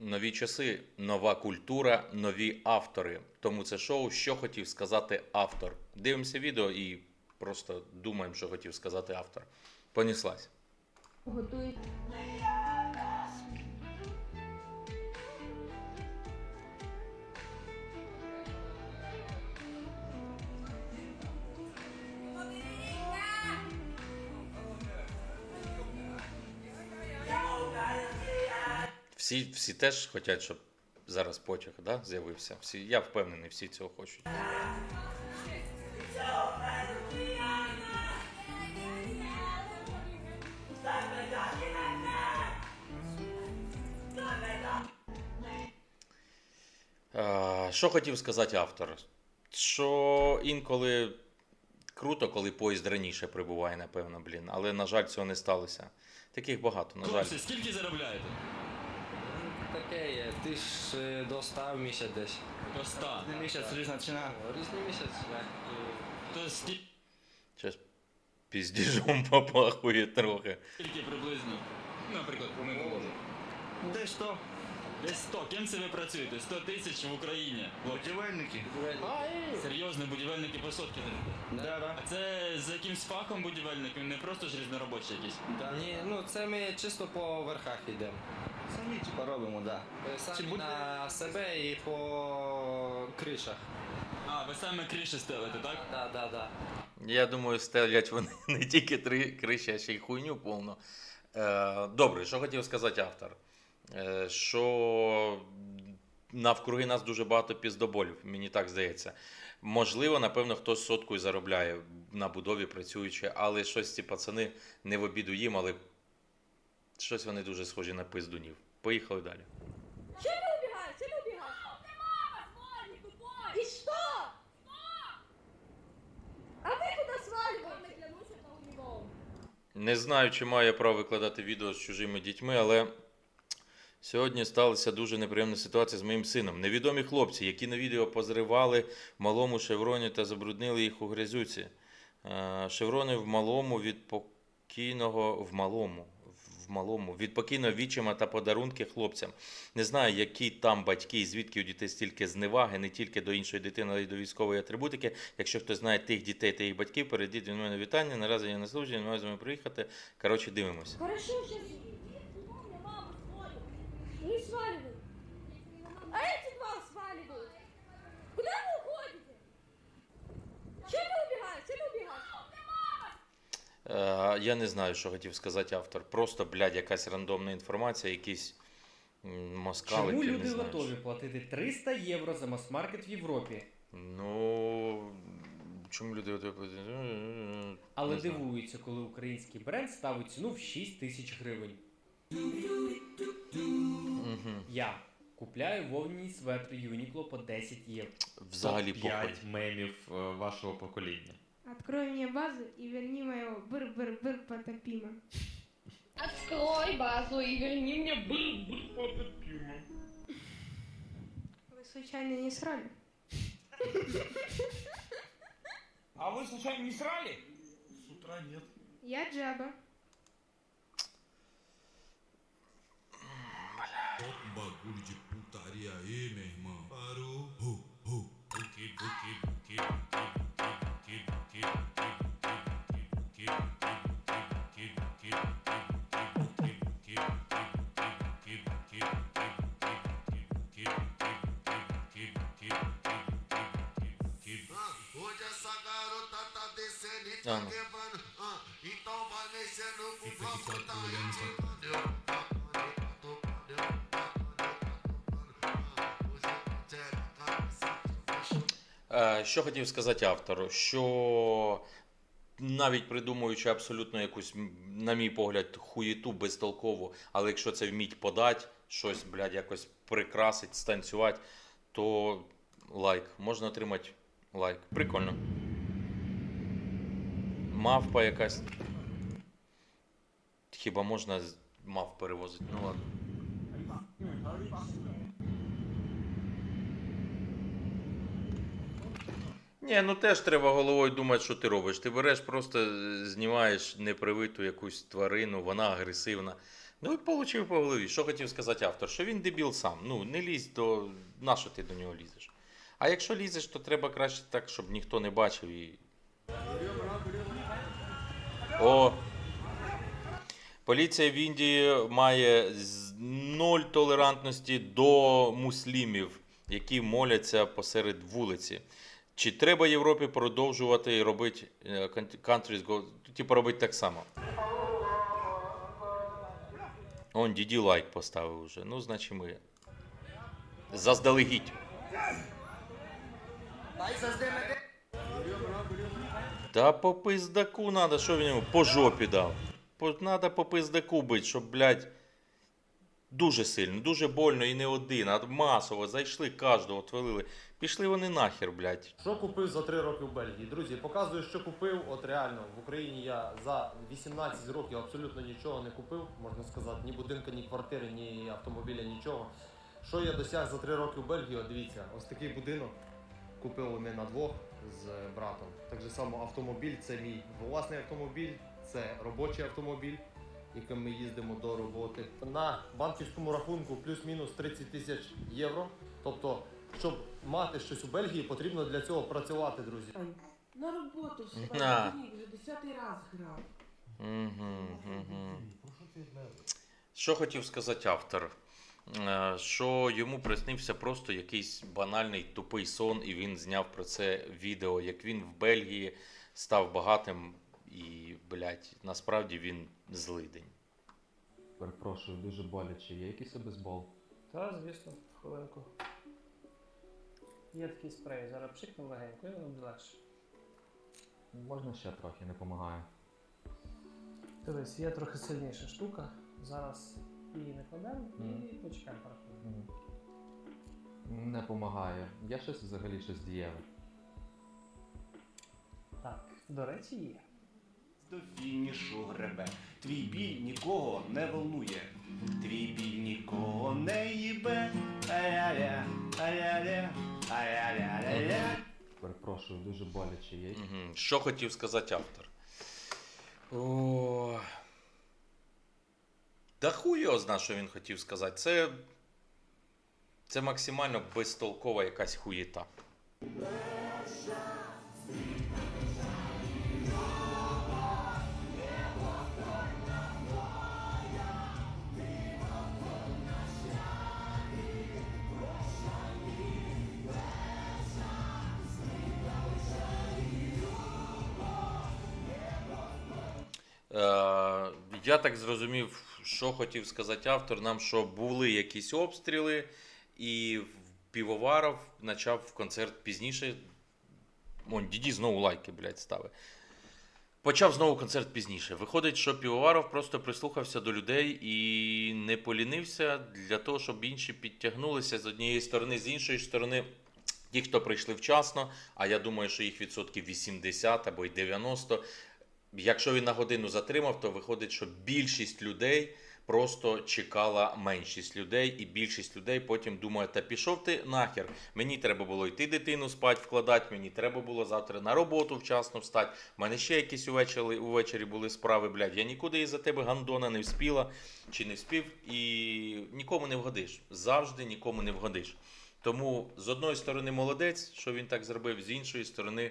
Нові часи, нова культура, нові автори. Тому це шоу, що хотів сказати автор. Дивимося відео і просто думаємо, що хотів сказати автор. Поніслась. Готують. Всі, всі теж хочуть, щоб зараз потяг да, з'явився. Всі, я впевнений, всі цього хочуть. Що хотів сказати автор? Що інколи круто, коли поїзд раніше прибуває, напевно, блін. Але, на жаль, цього не сталося. Таких багато, на жаль. Скільки заробляєте? Таке є, ти ж е, до 100 в місяць десь. До 100. Кожен місяць різна ціна. Різний місяць, як То скільки Зараз піздіжом попахує трохи. приблизно? Наприклад, по минулому. Десь 100 Десь 100. Ким це ви працюєте? 100 тисяч в Україні. Хлопці. будівельники. Серйозно, будівельники по сотки. Да, да. А це за якимсь фахом будівельників, не просто ж різноробочі якісь. Да. Ні, ну це ми чисто по верхах йдемо. Самі типа робимо, да. Е, Самі Чи на себе і по кришах. А, ви саме криші стелите, так? Да, да, да. Я думаю, стелять вони не тільки три криші, а ще й хуйню повну. Е, добре, що хотів сказати автор? Е, що навкруги нас дуже багато піздоболів, мені так здається. Можливо, напевно, хтось соткою заробляє на будові працюючи, але щось ці пацани не в обіду їм, але щось вони дуже схожі на пиздунів. Поїхали далі. Что ты убегаешь? Что ты убегаешь? И что? А вы куда сваливаете? Клянусь, это у него. Не знаю, чи маю я право викладати відео з чужими дітьми, але сьогодні сталася дуже неприємна ситуація з моїм сином. Невідомі хлопці, які на відео позривали малому шевроні та забруднили їх у грязюці. Е, Шеврони в малому від покійного в малому. Малому від покійного вічима та подарунки хлопцям. Не знаю, які там батьки і звідки у дітей стільки зневаги, не тільки до іншої дитини, але й до військової атрибутики. Якщо хтось знає тих дітей та їх батьків, перейдіть від мене вітання. Наразі я на службі, не можемо приїхати. Коротше, дивимося. Хорошо, я не знаю, що хотів сказати автор. Просто, блядь, якась рандомна інформація, якісь москалики, Чому не люди знаю. готові платити 300 євро за мас-маркет в Європі, Ну. Чому люди готові платити? але Не знаю. дивуються, коли український бренд ставить ціну в 6 тисяч гривень? Я купляю вовняні светри Юнікло по 10 євро. Взагалі похуй. Мемів е, вашого покоління. Открой мне базу и верни моего быр-быр-быр потопима. Открой базу и верни мне Вы случайно не срали? А вы случайно не срали? С утра нет. Я Джаба. De putaria Е, Що хотів сказати автору? Що навіть придумуючи абсолютно якусь, на мій погляд, хуєту безтолкову, але якщо це вміть подати, щось, блядь, якось прикрасить, станцювати, то лайк. Можна отримати лайк. Прикольно. Мавпа якась. Хіба можна мав перевозити? Ну ладно. Ні, ну теж треба головою думати, що ти робиш. Ти береш, просто знімаєш непривиту якусь тварину, вона агресивна. Ну і получив по голові. Що хотів сказати автор? Що він дебіл сам. Ну, не лізь до. На що ти до нього лізеш? А якщо лізеш, то треба краще так, щоб ніхто не бачив і. О! Поліція в Індії має нуль толерантності до муслімів, які моляться посеред вулиці. Чи треба Європі продовжувати робити е, countries go, типу робити так само? Он діді лайк поставив уже. Ну, значить ми. Заздалегідь. Та по пиздаку надо, що він йому по жопі дав. Надо по пиздаку бить, щоб, блядь, дуже сильно, дуже больно і не один, а масово зайшли кожного, отвалили. Пішли вони нахер, блядь. Що купив за 3 роки в Бельгії? Друзі, показую, що купив. От реально в Україні я за 18 років абсолютно нічого не купив, можна сказати, ні будинка, ні квартири, ні автомобіля, нічого. Що я досяг за 3 роки в Бельгії? От дивіться, ось такий будинок купили ми на двох з братом. Так же само автомобіль це мій власний автомобіль, це робочий автомобіль, яким ми їздимо до роботи. На банківському рахунку плюс-мінус 30 тисяч євро. Тобто, щоб мати щось у Бельгії, потрібно для цього працювати, друзі. На роботу вже десятий раз грав. Що хотів сказати автор? Е, Що йому приснився просто якийсь банальний тупий сон, і він зняв про це відео, як він в Бельгії став багатим, і, блядь, насправді він злидень. Перепрошую, дуже боляче. Є якийсь обезбол? Та, звісно, хвилинку. Є такий спрей, зараз пшикну легенько, і буде легше. Можна ще трохи, не допомагає. Дивись, є трохи сильніша штука. Зараз її не кладемо і почекаємо пару хвилин. Не допомагає. Є щось взагалі щось дієве. Так, до речі, є. До фінішу гребе. Твій біль нікого не волнує. Твій біль нікого не їбе. Ай-ля-ля, ай-ля-ля, ай-ля-ля-ля-ля. Перепрошую, дуже боляче. Є Угу. Що хотів сказати автор? О... Да хуй його зна, що він хотів сказати. Це, це максимально безтолкова якась хуєта. Е, я так зрозумів, що хотів сказати автор нам, що були якісь обстріли, і Півоваров почав концерт пізніше. Вон, діді знову лайки, блядь, ставить. Почав знову концерт пізніше. Виходить, що Півоваров просто прислухався до людей і не полінився для того, щоб інші підтягнулися з однієї сторони, з іншої сторони. Ті, хто прийшли вчасно, а я думаю, що їх відсотків 80 або й 90, Якщо він на годину затримав, то виходить, що більшість людей просто чекала меншість людей, і більшість людей потім думає, та пішов ти нахер. Мені треба було йти дитину спать, вкладати, мені треба було завтра на роботу вчасно встати. У мене ще якісь увечері, увечері були справи, блядь. Я нікуди із-за тебе гандона не вспіла чи не вспів, і нікому не вгодиш. Завжди нікому не вгодиш. Тому з одної сторони молодець, що він так зробив, з іншої сторони.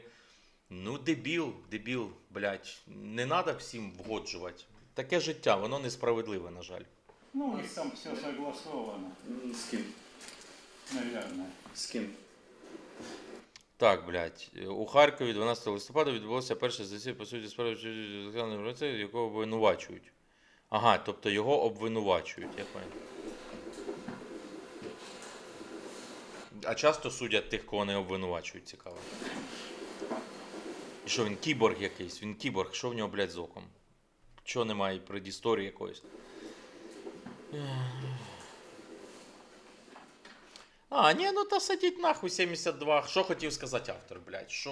Ну, дебіл, дебіл, блядь. Не треба всім вгоджувати. Таке життя, воно несправедливе, на жаль. Ну, у них там все согласовано, З ким? наверное. З ким? Так, блядь. У Харкові 12 листопада відбулося перше засідання по суті справи Олександра Гриця, якого обвинувачують. Ага, тобто його обвинувачують, я понял. А часто судять тих, кого не обвинувачують, цікаво. Що він кіборг якийсь? Він кіборг, що в нього, блядь, з оком? Чого немає предісторії якоїсь? А, ні, ну та сидіть нахуй 72. Що хотів сказати автор, блядь? Що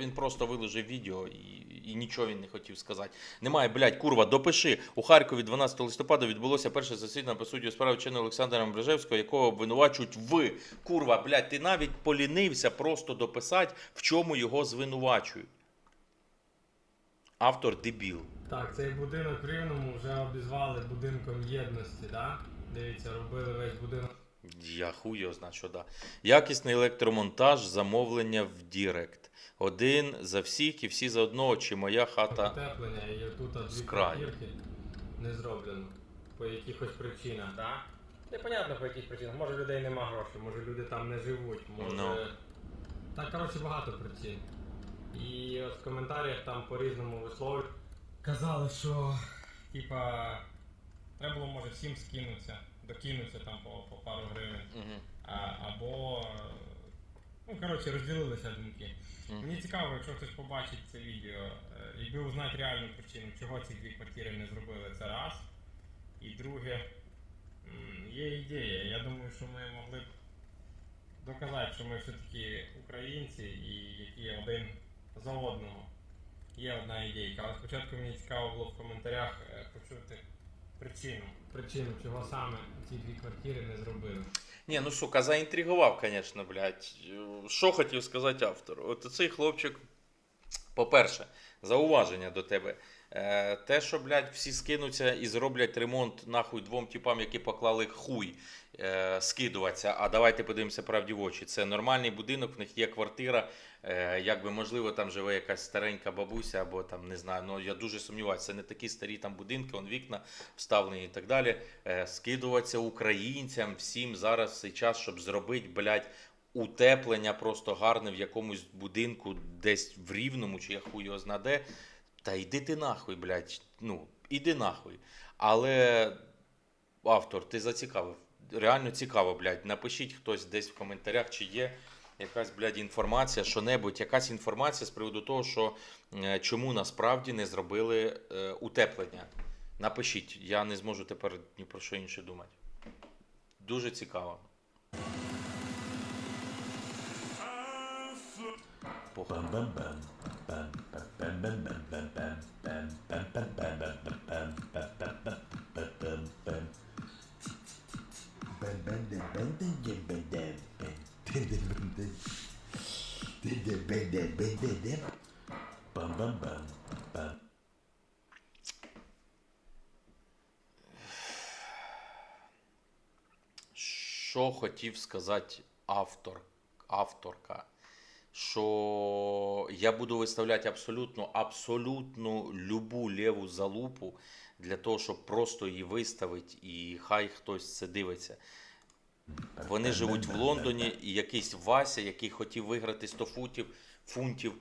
він просто виложив відео і, і нічого він не хотів сказати. Немає, блядь, курва, допиши. У Харкові 12 листопада відбулося перше засідання по суді справи вченого Олександра Мбрижевського, якого обвинувачують в. Курва, блядь, ти навіть полінився просто дописати, в чому його звинувачують. Автор дебіл. Так, цей будинок в Рівному вже обізвали будинком єдності, да? Дивіться, робили весь будинок. Я хуй його знаю, що да. Якісний електромонтаж, замовлення в Дірект. Один за всіх і всі за одного, чи моя хата. Утеплення і тут з дві краю. квартирки не зроблено. По якихось причинах, так? Непонятно по яких причинах. Може людей нема грошей, може люди там не живуть, може. Ну. Так, коротше, багато причин. І от в коментарях там по-різному висловлюють. Казали, що типа треба було може всім скинутися, докинутися там по, по пару гривень. Мгм. А, або. Ну, коротше, розділилися думки. Мгм. Мені цікаво, якщо хтось побачить це відео, е, якби узнати реальну причину, чого ці дві квартири не зробили, це раз. І друге, м, є ідея. Я думаю, що ми могли б доказати, що ми все-таки українці і які один за одного. Є одна ідейка, але спочатку мені цікаво було в коментарях е, почути причину. Причину, чого саме ці дві квартири не зробили. Ні, ну сука, заінтригував, звісно, блядь. Що хотів сказати автор? От цей хлопчик, по-перше, зауваження до тебе. Е, те, що, блядь, всі скинуться і зроблять ремонт нахуй двом типам, які поклали хуй е, скидуватися. А давайте подивимося правді в очі. Це нормальний будинок, в них є квартира. Е, якби можливо там живе якась старенька бабуся, або там не знаю. Ну я дуже сумніваюся, це не такі старі там будинки, он вікна вставлені і так далі. Е, скидуватися українцям всім зараз цей час, щоб зробити, блядь, утеплення просто гарне в якомусь будинку, десь в рівному, чи я хуй його знаде. Та йди ти нахуй, блядь. Ну, іди нахуй. Але автор, ти зацікавив. Реально цікаво, блядь. Напишіть хтось десь в коментарях, чи є якась, блядь, інформація, що-небудь, якась інформація з приводу того, що е, чому насправді не зробили е, утеплення. Напишіть, я не зможу тепер ні про що інше думати. Дуже цікаво. Що хотів сказати автор, авторка? Що я буду виставляти абсолютно, абсолютно любу ліву залупу для того, щоб просто її виставити, і хай хтось це дивиться. Вони живуть в Лондоні, і якийсь Вася, який хотів виграти 100 футів, фунтів.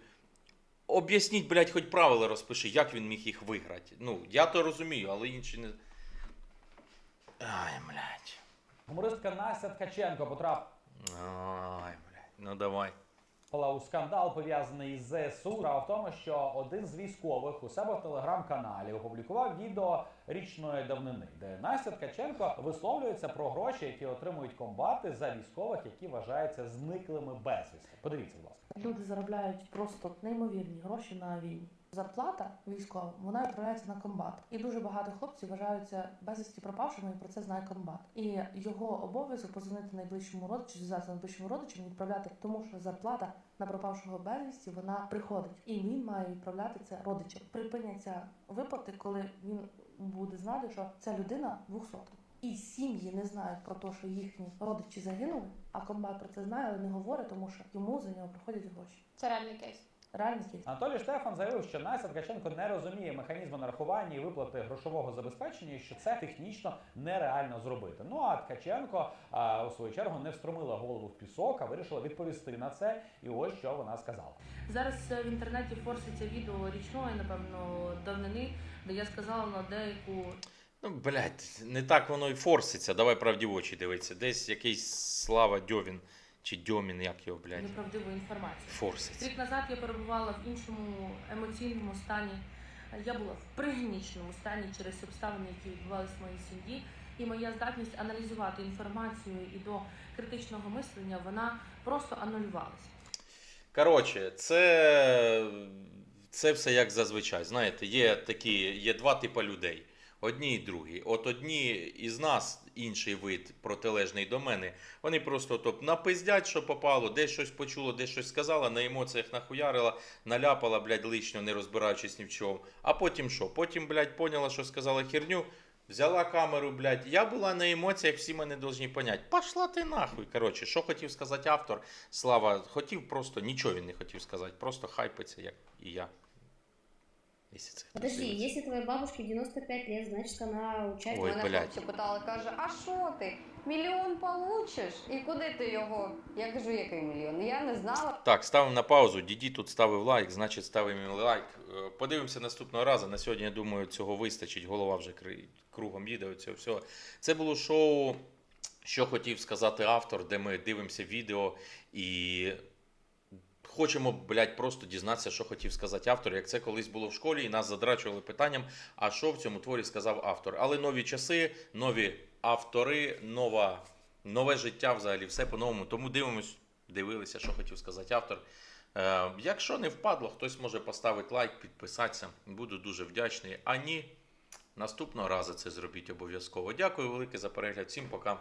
Об'ясніть, блядь, хоч правила розпиши, як він міг їх виграти. Ну, я то розумію, але інші не. Ай, блядь. Гумористка Настя Ткаченко потрапила Ай, блядь. Ну давай. У скандал пов'язаний з ЗСУ. В тому, що один з військових у себе в телеграм-каналі опублікував відео річної давнини, де Настя Ткаченко висловлюється про гроші, які отримують комбати за військових, які вважаються зниклими безвісти. Подивіться, будь ласка. Люди заробляють просто неймовірні гроші на війні. Зарплата військова вона відправляється на комбат, і дуже багато хлопців вважаються безвісті пропавшими, і про це знає комбат. І його обов'язок позвонити найближчому родичу, зв'язатися з найближчим родичем відправляти, тому що зарплата на пропавшого безвісті вона приходить, і він має відправляти це родичам. Припиняться виплати, коли він буде знати, що ця людина двохсотка. І сім'ї не знають про те, що їхні родичі загинули, а комбат про це знає, але не говорить, тому що йому за нього приходять гроші. Це реальний кейс. Реальний кейс. Анатолій Штефан заявив, що Настя Ткаченко не розуміє механізму нарахування і виплати грошового забезпечення, і що це технічно нереально зробити. Ну а Ткаченко а, у свою чергу не встромила голову в пісок, а вирішила відповісти на це. І ось що вона сказала. Зараз е, в інтернеті форситься відео річної, напевно, давнини, де я сказала на деяку Ну, блядь, не так воно і форситься. Давай правді в очі дивитися. Десь якийсь Слава Дьовін чи Дьомін, як його, блядь, неправдиву інформацію. форситься. Рік назад я перебувала в іншому емоційному стані. Я була в пригніченому стані через обставини, які відбувалися в моїй сім'ї. І моя здатність аналізувати інформацію і до критичного мислення вона просто анулювалася. Коротше, це, це все як зазвичай. Знаєте, є такі, є два типи людей. Одні і другі. От одні із нас інший вид, протилежний до мене, вони просто топ напиздять, що попало, десь щось почуло, десь щось сказала, на емоціях нахуярила, наляпала, блядь, лишнього, не розбираючись ні в чому. А потім що? Потім, блядь, поняла, що сказала херню. Взяла камеру, блядь, я була на емоціях, всі мене должні понять. Пошла ти нахуй. Коротше, що хотів сказати автор, Слава, хотів просто, нічого він не хотів сказати, просто хайпиться, як і я. Якщо Подожди, если твоей бабушке 95 лет, значит она участник. Ой, Мене блядь. хлопці питали, каже, а що ти? Мільйон получиш? І куди ти його? Я кажу, який мільйон? Я не знала. Так, ставимо на паузу. Діді тут ставив лайк, значить ставимо лайк. Е, Подивимося наступного разу. На сьогодні, я думаю, цього вистачить. Голова вже кри- кругом їде. Цього всього. Це було шоу, що хотів сказати автор, де ми дивимося відео і. Хочемо, блядь, просто дізнатися, що хотів сказати автор, як це колись було в школі, і нас задрачували питанням, а що в цьому творі сказав автор. Але нові часи, нові автори, нова, нове життя взагалі, все по-новому. Тому дивимось, дивилися, що хотів сказати автор. Е, якщо не впадло, хтось може поставити лайк, підписатися. Буду дуже вдячний. А ні, наступного разу це зробіть обов'язково. Дякую велике за перегляд. Всім пока.